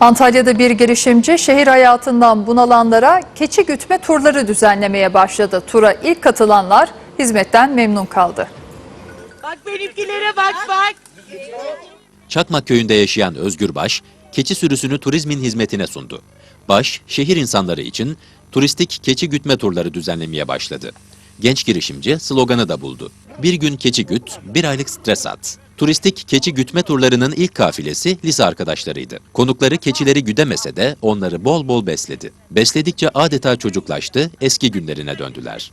Antalya'da bir girişimci şehir hayatından bunalanlara keçi gütme turları düzenlemeye başladı. Tura ilk katılanlar hizmetten memnun kaldı. Bak benimkilere bak bak. Çakmak köyünde yaşayan Özgür Baş, keçi sürüsünü turizmin hizmetine sundu. Baş, şehir insanları için turistik keçi gütme turları düzenlemeye başladı. Genç girişimci sloganı da buldu. Bir gün keçi güt, bir aylık stres at. Turistik keçi gütme turlarının ilk kafilesi lise arkadaşlarıydı. Konukları keçileri güdemese de onları bol bol besledi. Besledikçe adeta çocuklaştı, eski günlerine döndüler.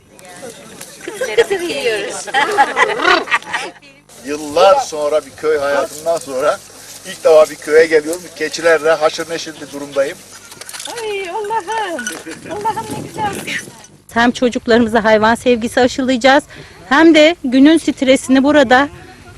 Yıllar sonra bir köy hayatından sonra ilk defa bir köye geliyorum. Keçilerle haşır neşir bir durumdayım. Ay Allah'ım. Allah'ım ne güzel. Hem çocuklarımıza hayvan sevgisi aşılayacağız hem de günün stresini burada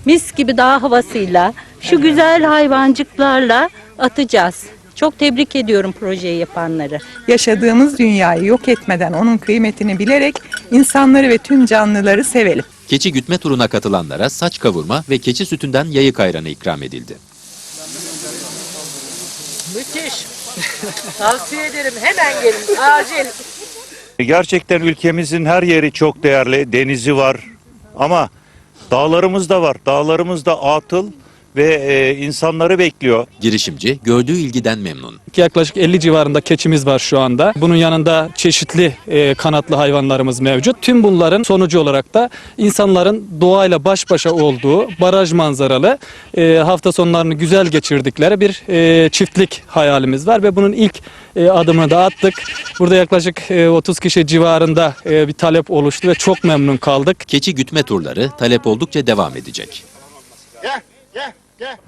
mis gibi dağ havasıyla şu güzel hayvancıklarla atacağız. Çok tebrik ediyorum projeyi yapanları. yaşadığımız dünyayı yok etmeden onun kıymetini bilerek insanları ve tüm canlıları sevelim. Keçi gütme turuna katılanlara saç kavurma ve keçi sütünden yayık ayranı ikram edildi. Müthiş. Tavsiye ederim. Hemen gelin. Acil. Gerçekten ülkemizin her yeri çok değerli. Denizi var ama dağlarımız da var. Dağlarımız da atıl ve e, insanları bekliyor. Girişimci gördüğü ilgiden memnun. Yaklaşık 50 civarında keçimiz var şu anda. Bunun yanında çeşitli e, kanatlı hayvanlarımız mevcut. Tüm bunların sonucu olarak da insanların doğayla baş başa olduğu baraj manzaralı e, hafta sonlarını güzel geçirdikleri bir e, çiftlik hayalimiz var ve bunun ilk e, adımını da attık. Burada yaklaşık e, 30 kişi civarında e, bir talep oluştu ve çok memnun kaldık. Keçi gütme turları talep oldukça devam edecek. Gel, gel.